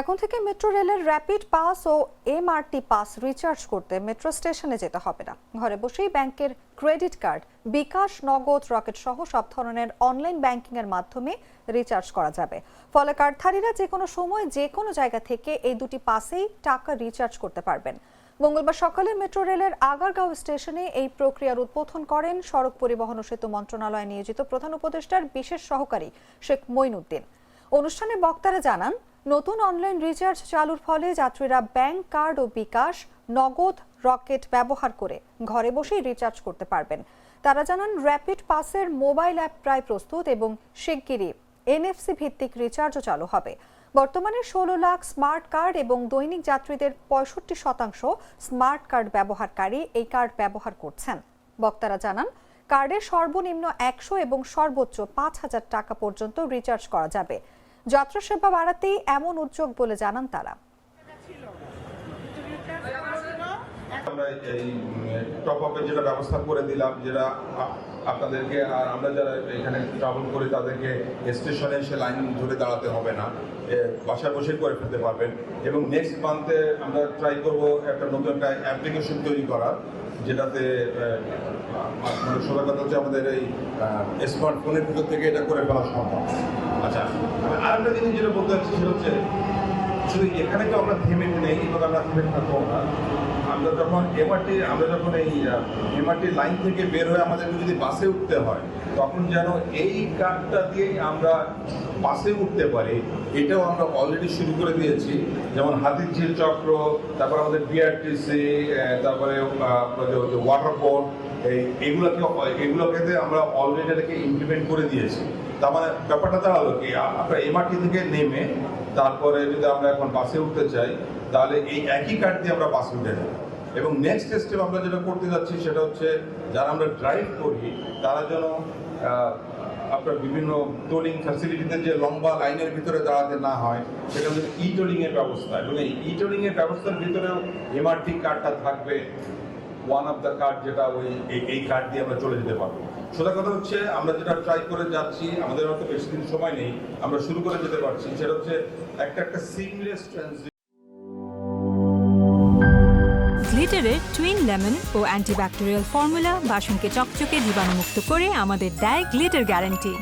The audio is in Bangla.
এখন থেকে মেট্রো রেলের র্যাপিড পাস ও এমআরটি পাস রিচার্জ করতে মেট্রো স্টেশনে যেতে হবে না। ঘরে বসেই ব্যাংকের ক্রেডিট কার্ড, বিকাশ, নগদ, রকেট সহ সব ধরনের অনলাইন ব্যাংকিং এর মাধ্যমে রিচার্জ করা যাবে। ফলে কার্ডধারীরা যে কোনো সময় যে কোনো জায়গা থেকে এই দুটি পাসেই টাকা রিচার্জ করতে পারবেন। মঙ্গলবার সকালে মেট্রো রেলের আগারগাঁও স্টেশনে এই প্রক্রিয়ার উদ্বোধন করেন সড়ক পরিবহন ও সেতু মন্ত্রণালয়ে নিয়োজিত প্রধান উপদেষ্টার বিশেষ সহকারী শেখ মইনুদ্দিন অনুষ্ঠানে বক্তারা জানান নতুন অনলাইন রিচার্জ চালুর ফলে যাত্রীরা ব্যাংক কার্ড ও বিকাশ, নগদ রকেট ব্যবহার করে ঘরে বসেই রিচার্জ করতে পারবেন। তারা জানান র্যাপিড পাসের মোবাইল অ্যাপ প্রায় প্রস্তুত এবং শিগগিরই এনএফসি ভিত্তিক রিচার্জও চালু হবে। বর্তমানে ষোলো লাখ স্মার্ট কার্ড এবং দৈনিক যাত্রীদের পঁয়ষট্টি শতাংশ স্মার্ট কার্ড ব্যবহারকারী এই কার্ড ব্যবহার করছেন। বক্তারা জানান কার্ডে সর্বনিম্ন একশো এবং সর্বোচ্চ পাঁচ হাজার টাকা পর্যন্ত রিচার্জ করা যাবে। যাত্রা সেবা বাড়াতেই এমন উদ্যোগ বলে জানান তারা। আমরা এই টপ আপের যেটা ব্যবস্থা করে দিলাম, যেটা আপনাদেরকে আর আমরা যারা এখানে ট্রাভেল করি, তাদেরকে স্টেশনে এসে লাইন ধরে দাঁড়াতে হবে না। বাসায় বসে করে ফেলতে পারবেন। এবং নেক্সট মান্থে আমরা ট্রাই করব একটা নতুন একটা অ্যাপ্লিকেশন তৈরি করার। যেটাতে মানে সোজা কথা হচ্ছে আমাদের এই স্মার্টফোনের ভিতর থেকে এটা করে ফেলা সম্ভব। আচ্ছা আরেকটা জিনিস যেটা বলতে চাচ্ছি সেটা হচ্ছে শুধু এখানে তো আমরা থেমে নেই এবং আমরা থেমে থাকব না। আমরা যখন এমআরটি আমরা যখন এই এমআরটি লাইন থেকে বের হয়ে আমাদেরকে যদি বাসে উঠতে হয়, তখন যেন এই কার্ডটা দিয়েই আমরা বাসে উঠতে পারি। এটাও আমরা অলরেডি শুরু করে দিয়েছি। যেমন হাতির ঝিল চক্র, তারপর আমাদের বিআরটিসি তারপরে ওয়াটার বোর্ড এই এগুলোকে এগুলোকে আমরা অলরেডি এটাকে ইমপ্লিমেন্ট করে দিয়েছি, তার মানে ব্যাপারটা দাঁড়াল কি? আমরা এমআরটি থেকে নেমে তারপরে যদি আমরা এখন বাসে উঠতে চাই, তাহলে এই একই কার্ড দিয়ে আমরা বাসে উঠে যাব এবং নেক্সট স্টেপ আমরা যেটা করতে যাচ্ছি, সেটা হচ্ছে যারা আমরা ড্রাইভ করি, তারা যেন আপনার বিভিন্ন টোলিং ফ্যাসিলিটিতে যে লম্বা লাইনের ভিতরে দাঁড়াতে না হয়, সেটা হচ্ছে ই টোলিং এর ব্যবস্থা। এবং এই ই টোলিং এর ব্যবস্থার ভিতরেও এমআরটি কার্ডটা থাকবে। ওয়ান অফ দ্য কার্ড যেটা ওই এই- কার্ড দিয়ে আমরা চলে যেতে পারব। সোজা কথা হচ্ছে, আমরা যেটা ট্রাই করে যাচ্ছি, আমাদের হয়তো বেশি দিন সময় নেই, আমরা শুরু করে যেতে পারছি। সেটা হচ্ছে একটা একটা সিমলেস ট্রানজিশন গ্লিটারের টুইন লেমন ও অ্যান্টিব্যাকটেরিয়াল ফর্মুলা বাসনকে চকচকে জীবাণুমুক্ত করে আমাদের দেয় গ্লিটার গ্যারান্টি